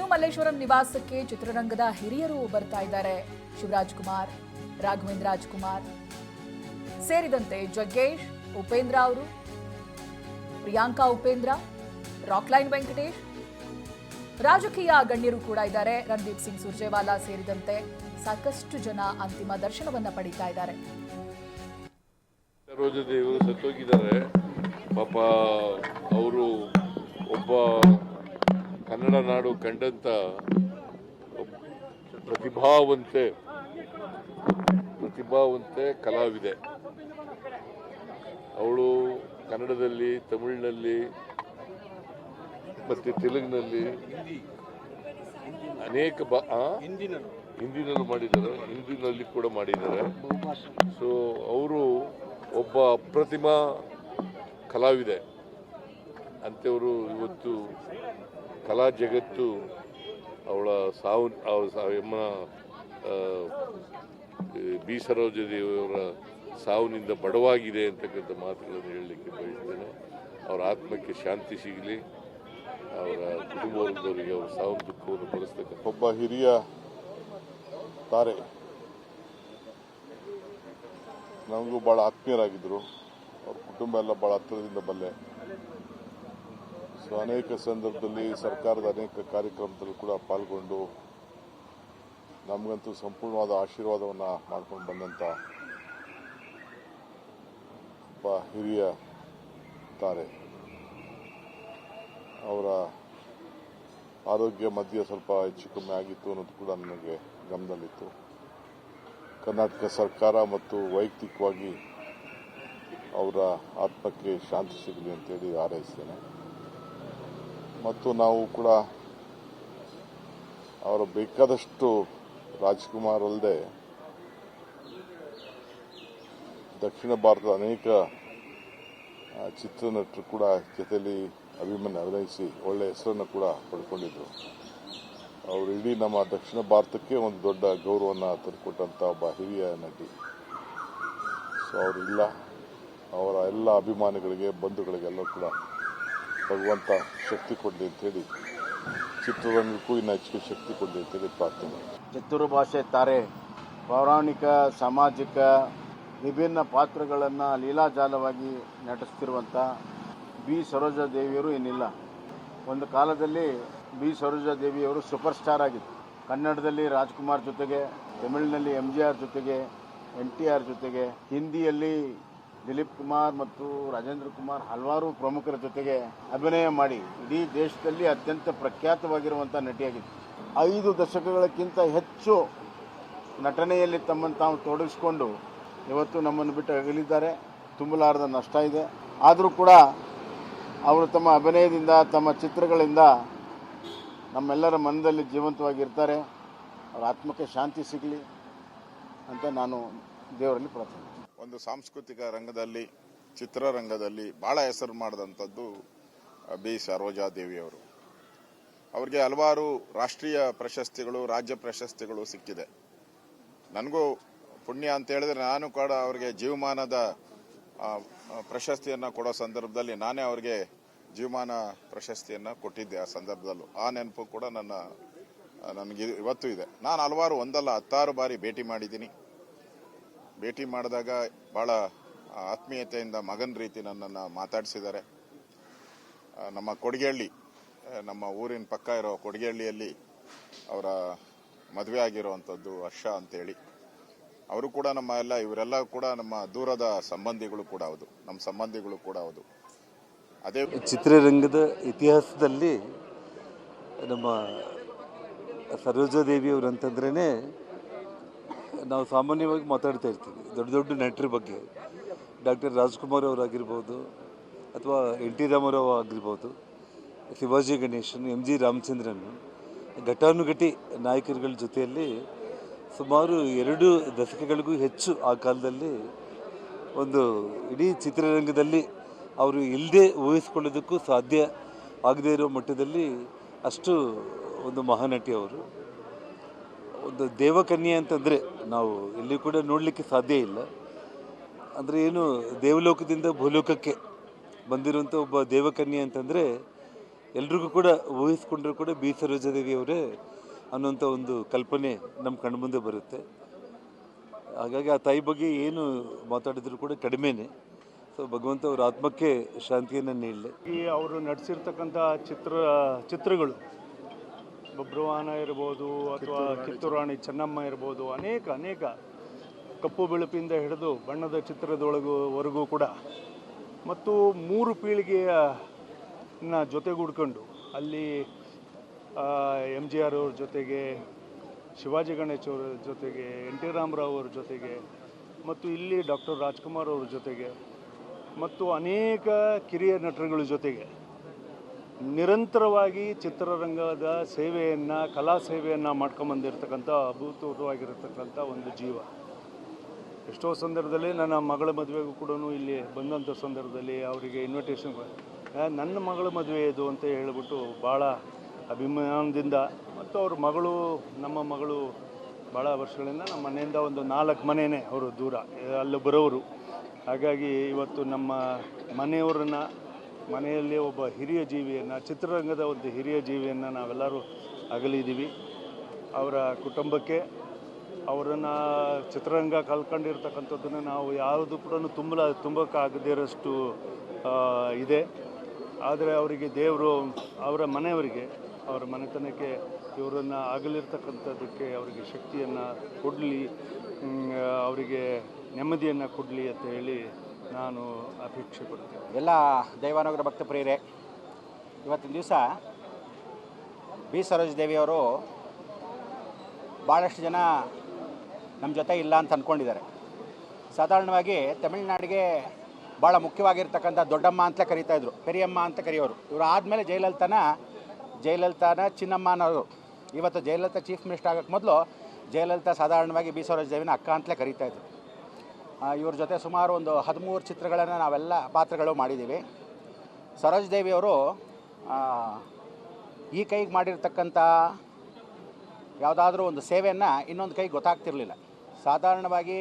ಇನ್ನು ಮಲ್ಲೇಶ್ವರಂ ನಿವಾಸಕ್ಕೆ ಚಿತ್ರರಂಗದ ಹಿರಿಯರು ಬರ್ತಾ ಇದ್ದಾರೆ. ಶಿವರಾಜ್ ಕುಮಾರ್, ರಾಘವೇಂದ್ರ ರಾಜ್ಕುಮಾರ್. ಸೇರಿದಂತೆ ಜಗ್ಗೇಶ್, ಉಪೇಂದ್ರ ಅವರು, ಪ್ರಿಯಾಂಕಾ ಉಪೇಂದ್ರ ರಾಕ್ಲೈನ್ ವೆಂಕಟೇಶ್. ರಾಜಕೀಯ ಗಣ್ಯರು ಕೂಡ ಇದ್ದಾರೆ. ರಣದೀಪ್ ಸಿಂಗ್ ಸುರ್ಜೇವಾಲಾ ಸೇರಿದಂತೆ ಸಾಕಷ್ಟು ಜನ ಅಂತಿಮ ದರ್ಶನವನ್ನ ಪಡೀತಾ ಇದ್ದಾರೆ. ಸತ್ತೋಗಿದ್ದಾರೆ. ಪಾಪ ಅವರು ಒಬ್ಬ ಕನ್ನಡ ನಾಡು ಕಂಡಂತ ಪ್ರತಿಭಾವಂತೆ ಪ್ರತಿಭಾವಂತೆ ಕಲಾವಿದೆ. ಅವಳು ಕನ್ನಡದಲ್ಲಿ, ತಮಿಳಿನಲ್ಲಿ, ಮತ್ತು ತೆಲುಗಿನಲ್ಲಿ ಅನೇಕ ಬಾ? ಹಿಂದಿನಲ್ಲೂ ಮಾಡಿದ್ದಾರೆ, ಹಿಂದಿನಲ್ಲಿ ಕೂಡ ಮಾಡಿದ್ದಾರೆ. ಸೊ ಅವರು ಒಬ್ಬ ಅಪ್ರತಿಮ ಕಲಾವಿದೆ. ಅಂಥವರು ಇವತ್ತು ಕಲಾ ಜಗತ್ತು ಅವಳ ಸಾವು ಸಾವನ್ನ ಬಿ ಸರೋಜದೇವಿಯವರ ಸಾವಿನಿಂದ ಬಡವಾಗಿದೆ ಅಂತಕ್ಕಂಥ ಮಾತುಗಳನ್ನು ಹೇಳಲಿಕ್ಕೆ ಬಯಸ್ತೇನೆ. ಅವರ ಆತ್ಮಕ್ಕೆ ಶಾಂತಿ ಸಿಗಲಿ. ಅವರ ಕುಟುಂಬ ವರ್ಗದವರಿಗೆ ಅವರ ಸಾವು ದುಃಖವನ್ನು ಭರಿಸ್ತಕ್ಕಂಥ ಒಬ್ಬ ಹಿರಿಯ ತಾರೆ. ನಮಗೂ ಭಾಳ ಆತ್ಮೀಯರಾಗಿದ್ದರು. ಅವ್ರ ಕುಟುಂಬ ಎಲ್ಲ ಭಾಳ ಹತ್ತಿರದಿಂದ ಬಲ್ಲೆ ಸೊ ಅನೇಕ ಸಂದರ್ಭದಲ್ಲಿ ಸರ್ಕಾರದ ಅನೇಕ ಕಾರ್ಯಕ್ರಮದಲ್ಲೂ ಕೂಡ ಪಾಲ್ಗೊಂಡು ನಮಗಂತೂ ಸಂಪೂರ್ಣವಾದ ಆಶೀರ್ವಾದವನ್ನು ಮಾಡ್ಕೊಂಡು ಬಂದಂಥ ಒಬ್ಬ ಹಿರಿಯ ತಾರೆ. ಅವರ ಆರೋಗ್ಯ ಮಧ್ಯ ಸ್ವಲ್ಪ ಹೆಚ್ಚು ಕಮ್ಮಿ ಆಗಿತ್ತು ಅನ್ನೋದು ಕೂಡ ನನಗೆ ಗಮನದಲ್ಲಿತ್ತು. ಕರ್ನಾಟಕ ಸರ್ಕಾರ ಮತ್ತು ವೈಯಕ್ತಿಕವಾಗಿ ಅವರ ಆತ್ಮಕ್ಕೆ ಶಾಂತಿ ಸಿಗಲಿ ಅಂತೇಳಿ ಹಾರೈಸ್ತೇನೆ. ಮತ್ತು ನಾವು ಕೂಡ ಅವರು ಬೇಕಾದಷ್ಟು ರಾಜ್ಕುಮಾರ್ ಅಲ್ಲದೆ ದಕ್ಷಿಣ ಭಾರತದ ಅನೇಕ ಚಿತ್ರನಟರು ಕೂಡ ಜೊತೆಯಲ್ಲಿ ಅಭಿಮಾನ ಅಭಿನಯಿಸಿ ಒಳ್ಳೆಯ ಹೆಸರನ್ನು ಕೂಡ ಪಡ್ಕೊಂಡಿದ್ರು. ಅವರು ಇಡೀ ನಮ್ಮ ದಕ್ಷಿಣ ಭಾರತಕ್ಕೆ ಒಂದು ದೊಡ್ಡ ಗೌರವವನ್ನು ತಂದುಕೊಟ್ಟಂಥ ಒಬ್ಬ ಹಿರಿಯ ನಟಿ. ಸೊ ಅವರಿಲ್ಲ. ಅವರ ಎಲ್ಲ ಅಭಿಮಾನಿಗಳಿಗೆ ಬಂಧುಗಳಿಗೆಲ್ಲ ಕೂಡ ಭಗವಂತ ಶಕ್ತಿ ಕೊಡಲಿ ಅಂತೇಳಿ. ಚಿತ್ರರಂಗಕ್ಕೂ ಇನ್ನು ಹೆಚ್ಚಿಗೆ ಶಕ್ತಿ ಕೊಡಲಿ ಅಂತೇಳಿ ಪ್ರಾರ್ಥನೆ. ಭಾಷೆ ತಾರೆ ಪೌರಾಣಿಕ, ಸಾಮಾಜಿಕ ವಿಭಿನ್ನ ಪಾತ್ರಗಳನ್ನು ಲೀಲಾಜಾಲವಾಗಿ ನಟಿಸ್ತಿರುವಂಥ ಬಿ ಸರೋಜಾದೇವಿಯವರು ಏನಿಲ್ಲ. ಒಂದು ಕಾಲದಲ್ಲಿ ಬಿ ಸರೋಜಾದೇವಿಯವರು ಸೂಪರ್ ಸ್ಟಾರ್ ಆಗಿತ್ತು ಕನ್ನಡದಲ್ಲಿ ರಾಜ್ಕುಮಾರ್ ಜೊತೆಗೆ, ತಮಿಳಿನಲ್ಲಿ ಎಂ ಜಿ ಆರ್ ಜೊತೆಗೆ, ಎನ್ ಟಿ ಆರ್ ಜೊತೆಗೆ, ಹಿಂದಿಯಲ್ಲಿ ದಿಲೀಪ್ ಕುಮಾರ್ ಮತ್ತು ರಾಜೇಂದ್ರ ಕುಮಾರ್ ಹಲವಾರು ಪ್ರಮುಖರ ಜೊತೆಗೆ ಅಭಿನಯ ಮಾಡಿ ಇಡೀ ದೇಶದಲ್ಲಿ ಅತ್ಯಂತ ಪ್ರಖ್ಯಾತವಾಗಿರುವಂಥ ನಟಿಯಾಗಿತ್ತು ಐದು ದಶಕಗಳಕ್ಕಿಂತ ಹೆಚ್ಚು ನಟನೆಯಲ್ಲಿ ತಮ್ಮನ್ನು ತಾವು ತೊಡಗಿಸಿಕೊಂಡು ಇವತ್ತು ನಮ್ಮನ್ನು ಬಿಟ್ಟು ಅಗಲಿದ್ದಾರೆ. ತುಂಬಲಾರದ ನಷ್ಟ ಇದೆ. ಆದರೂ ಕೂಡ ಅವರು ತಮ್ಮ ಅಭಿನಯದಿಂದ, ತಮ್ಮ ಚಿತ್ರಗಳಿಂದ ನಮ್ಮೆಲ್ಲರ ಮನದಲ್ಲಿ ಜೀವಂತವಾಗಿರ್ತಾರೆ. ಅವರ ಆತ್ಮಕ್ಕೆ ಶಾಂತಿ ಸಿಗಲಿ ಅಂತ ನಾನು ದೇವರಲ್ಲಿ ಪ್ರಾರ್ಥನೆ ಒಂದು ಸಾಂಸ್ಕೃತಿಕ ರಂಗದಲ್ಲಿ ಚಿತ್ರರಂಗದಲ್ಲಿ ಬಹಳ ಹೆಸರು ಮಾಡಿದಂಥದ್ದು ಬಿ. ಸರೋಜಾ ದೇವಿಯವರು ಅವರಿಗೆ ಹಲವಾರು ರಾಷ್ಟ್ರೀಯ ಪ್ರಶಸ್ತಿಗಳು, ರಾಜ್ಯ ಪ್ರಶಸ್ತಿಗಳು ಸಿಕ್ಕಿದೆ. ನನಗೂ ಪುಣ್ಯ ಅಂತ ಹೇಳಿದ್ರೆ ನಾನು ಕೂಡ ಅವರಿಗೆ ಜೀವಮಾನದ ಪ್ರಶಸ್ತಿಯನ್ನ ಕೊಡೋ ಸಂದರ್ಭದಲ್ಲಿ ನಾನೇ ಅವರಿಗೆ ಜೀವಮಾನ ಪ್ರಶಸ್ತಿಯನ್ನು ಕೊಟ್ಟಿದ್ದೆ ಆ ಸಂದರ್ಭದಲ್ಲೂ. ಆ ನೆನಪು ಕೂಡ ನನ್ನ ನನಗೆ ಇವತ್ತು ಇದೆ. ನಾನು ಹಲವಾರು ಒಂದಲ್ಲ ಹತ್ತಾರು ಬಾರಿ ಭೇಟಿ ಮಾಡಿದ್ದೀನಿ. ಭೇಟಿ ಮಾಡಿದಾಗ ಬಹಳ ಆತ್ಮೀಯತೆಯಿಂದ ಮಗನ ರೀತಿ ನನ್ನನ್ನು ಮಾತಾಡಿಸಿದ್ದಾರೆ. ನಮ್ಮ ಕೊಡಗೇಹಳ್ಳಿ ನಮ್ಮ ಊರಿನ ಪಕ್ಕ ಇರೋ ಕೊಡಗೇಹಳ್ಳಿಯಲ್ಲಿ ಅವರ ಮದುವೆ ಆಗಿರುವಂಥದ್ದು ಹರ್ಷ ಅಂತೇಳಿ. ಅವರು ಕೂಡ ನಮ್ಮ ಎಲ್ಲ, ಇವರೆಲ್ಲ ಕೂಡ ನಮ್ಮ ದೂರದ ಸಂಬಂಧಿಗಳು ಕೂಡ ಹೌದು. ನಮ್ಮ ಸಂಬಂಧಿಗಳು ಕೂಡ ಹೌದು. ಅದೇ ಚಿತ್ರರಂಗದ ಇತಿಹಾಸದಲ್ಲಿ ನಮ್ಮ ಸರೋಜಾದೇವಿಯವರು ಅಂತಂದ್ರೇ ನಾವು ಸಾಮಾನ್ಯವಾಗಿ ಮಾತಾಡ್ತಾ ಇರ್ತೀವಿ. ದೊಡ್ಡ ದೊಡ್ಡ ನಟರ ಬಗ್ಗೆ. ಡಾಕ್ಟರ್ ರಾಜ್ಕುಮಾರ್ ಅವರಾಗಿರ್ಬೋದು ಅಥವಾ ಎನ್ ಟಿ ರಾಮರಾವ್ ಆಗಿರ್ಬೋದು, ಶಿವಾಜಿ ಗಣೇಶನ್, ಎಂ ಜಿ ರಾಮಚಂದ್ರನ್, ಘಟಾನುಘಟಿ ನಾಯಕರುಗಳ ಜೊತೆಯಲ್ಲಿ ಸುಮಾರು ಎರಡು ದಶಕಗಳಿಗೂ ಹೆಚ್ಚು ಆ ಕಾಲದಲ್ಲಿ ಒಂದು ಇಡೀ ಚಿತ್ರರಂಗದಲ್ಲಿ ಅವರು ಇಲ್ಲದೆ ಊಹಿಸ್ಕೊಳ್ಳೋದಕ್ಕೂ ಸಾಧ್ಯ ಆಗದೇ ಇರೋ ಮಟ್ಟದಲ್ಲಿ ಅಷ್ಟು ಒಂದು ಮಹಾನಟಿ ಅವರು. ಒಂದು ದೇವಕನ್ಯೆ ಅಂತಂದರೆ ನಾವು ಎಲ್ಲಿ ಕೂಡ ನೋಡಲಿಕ್ಕೆ ಸಾಧ್ಯ ಇಲ್ಲ. ಅಂದರೆ ಏನು ದೇವಲೋಕದಿಂದ ಭೂಲೋಕಕ್ಕೆ ಬಂದಿರುವಂಥ ಒಬ್ಬ ದೇವಕನ್ಯೆ ಅಂತಂದರೆ ಎಲ್ರಿಗೂ ಕೂಡ ಊಹಿಸ್ಕೊಂಡ್ರೂ ಕೂಡ ಬಿ ಸರೋಜಾದೇವಿಯವರೇ ಅನ್ನೋಂಥ ಒಂದು ಕಲ್ಪನೆ ನಮ್ಮ ಕಣ್ಮುಂದೆ ಬರುತ್ತೆ. ಹಾಗಾಗಿ ಆ ತಾಯಿ ಬಗ್ಗೆ ಏನು ಮಾತಾಡಿದ್ರು ಕೂಡ ಕಡಿಮೆನೆ. ಸೊ ಭಗವಂತ ಅವ್ರ ಆತ್ಮಕ್ಕೆ ಶಾಂತಿಯನ್ನು ನೀಡಲಿ. ಅವರು ನಡೆಸಿರ್ತಕ್ಕಂಥ ಚಿತ್ರ, ಚಿತ್ರಗಳು ಬಬ್ರುವಾಹನ ಇರ್ಬೋದು ಅಥವಾ ಕಿತ್ತೂರಾಣಿ ಚೆನ್ನಮ್ಮ ಇರ್ಬೋದು ಅನೇಕ ಅನೇಕ ಕಪ್ಪು ಬಿಳುಪಿಂದ ಹಿಡಿದು ಬಣ್ಣದ ಚಿತ್ರದೊಳಗುವರೆಗೂ ಕೂಡ ಮತ್ತು ಮೂರು ಪೀಳಿಗೆಯ ಜೊತೆಗೂಡ್ಕೊಂಡು ಅಲ್ಲಿ ಎಂ ಜಿ ಆರ್ ಅವ್ರ ಜೊತೆಗೆ ಶಿವಾಜಿ ಗಣೇಶ್ ಅವರ ಜೊತೆಗೆ ಎನ್ ಟಿ ರಾಮರಾವ್ ಅವ್ರ ಜೊತೆಗೆ ಮತ್ತು ಇಲ್ಲಿ ಡಾಕ್ಟರ್ ರಾಜ್ಕುಮಾರ್ ಅವ್ರ ಜೊತೆಗೆ ಮತ್ತು ಅನೇಕ ಕಿರಿಯ ನಟರುಗಳ ಜೊತೆಗೆ ನಿರಂತರವಾಗಿ ಚಿತ್ರರಂಗದ ಸೇವೆಯನ್ನು, ಕಲಾ ಸೇವೆಯನ್ನು ಮಾಡ್ಕೊಂಬಂದಿರ್ತಕ್ಕಂಥ ಅಭೂತಪೂರ್ವವಾಗಿರತಕ್ಕಂಥ ಒಂದು ಜೀವ. ಎಷ್ಟೋ ಸಂದರ್ಭದಲ್ಲಿ ನನ್ನ ಮಗಳ ಮದುವೆಗೂ ಕೂಡ ಇಲ್ಲಿ ಬಂದಂಥ ಸಂದರ್ಭದಲ್ಲಿ ಅವರಿಗೆ ಇನ್ವಿಟೇಷನ್ ನನ್ನ ಮಗಳ ಮದುವೆ ಇದು ಅಂತ ಹೇಳಿಬಿಟ್ಟು ಭಾಳ ಅಭಿಮಾನದಿಂದ ಮತ್ತು ಅವ್ರ ಮಗಳು, ನಮ್ಮ ಮಗಳು ಭಾಳ ವರ್ಷಗಳಿಂದ ನಮ್ಮ ಮನೆಯಿಂದ ಒಂದು ನಾಲ್ಕು ಮನೆಯೇ ಅವರು ದೂರ, ಅಲ್ಲಿ ಬರೋರು ಹಾಗಾಗಿ ಇವತ್ತು ನಮ್ಮ ಮನೆಯವರನ್ನು ಮನೆಯಲ್ಲಿ ಒಬ್ಬ ಹಿರಿಯ ಜೀವಿಯನ್ನು, ಚಿತ್ರರಂಗದ ಒಂದು ಹಿರಿಯ ಜೀವಿಯನ್ನು ನಾವೆಲ್ಲರೂ ಅಗಲಿದ್ದೀವಿ. ಅವರ ಕುಟುಂಬಕ್ಕೆ, ಅವರನ್ನು ಚಿತ್ರರಂಗ ಕಲ್ಕೊಂಡಿರ್ತಕ್ಕಂಥದ್ದನ್ನು ನಾವು ಯಾವುದು ಕೂಡ ತುಂಬಲ ಇರೋಷ್ಟು ಇದೆ. ಆದರೆ ಅವರಿಗೆ ದೇವರು ಅವರ ಮನೆಯವರಿಗೆ, ಅವರ ಮನೆತನಕ್ಕೆ ಇವರನ್ನು ಆಗಲಿರ್ತಕ್ಕಂಥದ್ದಕ್ಕೆ ಅವರಿಗೆ ಶಕ್ತಿಯನ್ನು ಕೊಡಲಿ ಅವರಿಗೆ ನೆಮ್ಮದಿಯನ್ನು ಕೊಡಲಿ ಅಂತ ಹೇಳಿ ನಾನು ಅಪೇಕ್ಷೆ ಪಡ್ತೇನೆ ಎಲ್ಲ ದೈವಾನುಗ್ರಹ ಭಕ್ತ ಪ್ರಿಯರೇ, ಇವತ್ತಿನ ದಿವಸ ಬಿ ಸರೋಜ ದೇವಿಯವರು ಭಾಳಷ್ಟು ಜನ ನಮ್ಮ ಜೊತೆ ಇಲ್ಲ ಅಂತ ಅಂದ್ಕೊಂಡಿದ್ದಾರೆ ಸಾಧಾರಣವಾಗಿ ತಮಿಳುನಾಡಿಗೆ ಭಾಳ ಮುಖ್ಯವಾಗಿರ್ತಕ್ಕಂಥ ದೊಡ್ಡಮ್ಮ ಅಂತಲೇ ಕರೀತಾಯಿದ್ರು ಪೆರಿಯಮ್ಮ ಅಂತ ಕರೆಯೋರು. ಇವರು ಆದಮೇಲೆ ಜಯಲಲಿತಾನ ಜಯಲಲಿತಾನ ಚಿನ್ನಮ್ಮ ಅನ್ನೋರು. ಇವತ್ತು ಜಯಲಲಿತಾ ಚೀಫ್ ಮಿನಿಸ್ಟರ್ ಆಗೋಕ್ಕೆ ಮೊದಲು ಜಯಲಲಿತಾ ಸಾಧಾರಣವಾಗಿ ಬಿ ಸರೋಜ ದೇವಿನ ಅಕ್ಕ ಅಂತಲೇ ಕರೀತಾಯಿದ್ರು ಇವ್ರ ಜೊತೆ ಸುಮಾರು ಒಂದು ಹದಿಮೂರು ಚಿತ್ರಗಳನ್ನು ನಾವೆಲ್ಲ ಪಾತ್ರಗಳು ಮಾಡಿದ್ದೀವಿ. ಸರೋಜ್ ದೇವಿಯವರು ಈ ಕೈಗೆ ಮಾಡಿರ್ತಕ್ಕಂಥ ಯಾವುದಾದ್ರೂ ಒಂದು ಸೇವೆಯನ್ನು ಇನ್ನೊಂದು ಕೈಗೆ ಗೊತ್ತಾಗ್ತಿರಲಿಲ್ಲ. ಸಾಧಾರಣವಾಗಿ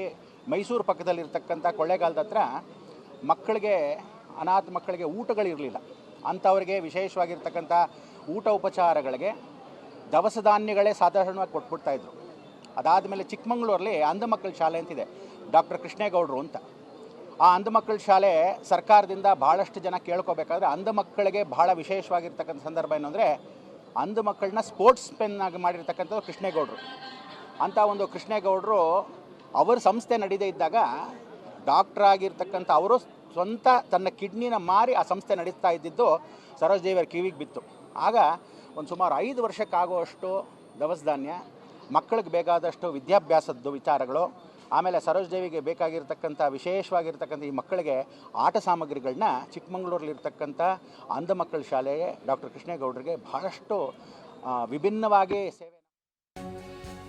ಮೈಸೂರು ಪಕ್ಕದಲ್ಲಿರ್ತಕ್ಕಂಥ ಕೊಳ್ಳೇಗಾಲದ ಹತ್ರ ಮಕ್ಕಳಿಗೆ, ಅನಾಥ ಮಕ್ಕಳಿಗೆ ಊಟಗಳಿರಲಿಲ್ಲ. ಅಂಥವ್ರಿಗೆ ವಿಶೇಷವಾಗಿರ್ತಕ್ಕಂಥ ಊಟ ಉಪಚಾರಗಳಿಗೆ ದವಸ ಧಾನ್ಯಗಳೇ ಸಾಧಾರಣವಾಗಿ ಕೊಟ್ಬಿಡ್ತಾಯಿದ್ರು ಅದಾದಮೇಲೆ ಚಿಕ್ಕಮಂಗ್ಳೂರಲ್ಲಿ ಅಂಧ ಮಕ್ಕಳ ಶಾಲೆ ಅಂತಿದೆ. ಡಾಕ್ಟರ್ ಕೃಷ್ಣೇಗೌಡರು ಅಂತ. ಆ ಅಂಧ ಮಕ್ಕಳ ಶಾಲೆ ಸರ್ಕಾರದಿಂದ ಭಾಳಷ್ಟು ಜನ ಕೇಳ್ಕೋಬೇಕಾದ್ರೆ ಅಂಧ ಮಕ್ಕಳಿಗೆ ಭಾಳ ವಿಶೇಷವಾಗಿರ್ತಕ್ಕಂಥ ಸಂದರ್ಭ ಏನು ಅಂದರೆ ಅಂಧ ಮಕ್ಕಳನ್ನ ಸ್ಪೋರ್ಟ್ಸ್ ಪೆನ್ ಆಗಿ ಮಾಡಿರ್ತಕ್ಕಂಥದ್ದು ಕೃಷ್ಣೇಗೌಡರು. ಅಂಥ ಒಂದು ಕೃಷ್ಣೇಗೌಡರು ಅವರ ಸಂಸ್ಥೆ ನಡೀದೇ ಇದ್ದಾಗ ಡಾಕ್ಟರ್ ಆಗಿರ್ತಕ್ಕಂಥ ಅವರು ಸ್ವಂತ ತನ್ನ ಕಿಡ್ನಿನ ಮಾರಿ ಆ ಸಂಸ್ಥೆ ನಡೆಸ್ತಾ ಇದ್ದಿದ್ದು ಸರೋಜ್ ದೇವಿಯರ ಕಿವಿಗೆ ಬಿತ್ತು. ಆಗ ಒಂದು ಸುಮಾರು ಐದು ವರ್ಷಕ್ಕಾಗುವಷ್ಟು ದವಸ ಧಾನ್ಯ, ಮಕ್ಕಳಿಗೆ ಬೇಕಾದಷ್ಟು ವಿದ್ಯಾಭ್ಯಾಸದ್ದು ವಿಚಾರಗಳು ಆಮೇಲೆ ಸರೋಜ್ ದೇವಿಗೆ ಬೇಕಾಗಿರ್ತಕ್ಕಂಥ, ವಿಶೇಷವಾಗಿರ್ತಕ್ಕಂಥ ಈ ಮಕ್ಕಳಿಗೆ ಆಟ ಸಾಮಗ್ರಿಗಳನ್ನ ಚಿಕ್ಕಮಂಗ್ಳೂರಲ್ಲಿರ್ತಕ್ಕಂಥ ಅಂಧ ಮಕ್ಕಳ ಶಾಲೆಗೆ ಡಾಕ್ಟರ್ ಕೃಷ್ಣೇಗೌಡರಿಗೆ ಬಹಳಷ್ಟು ವಿಭಿನ್ನವಾಗಿ ಸೇವೆ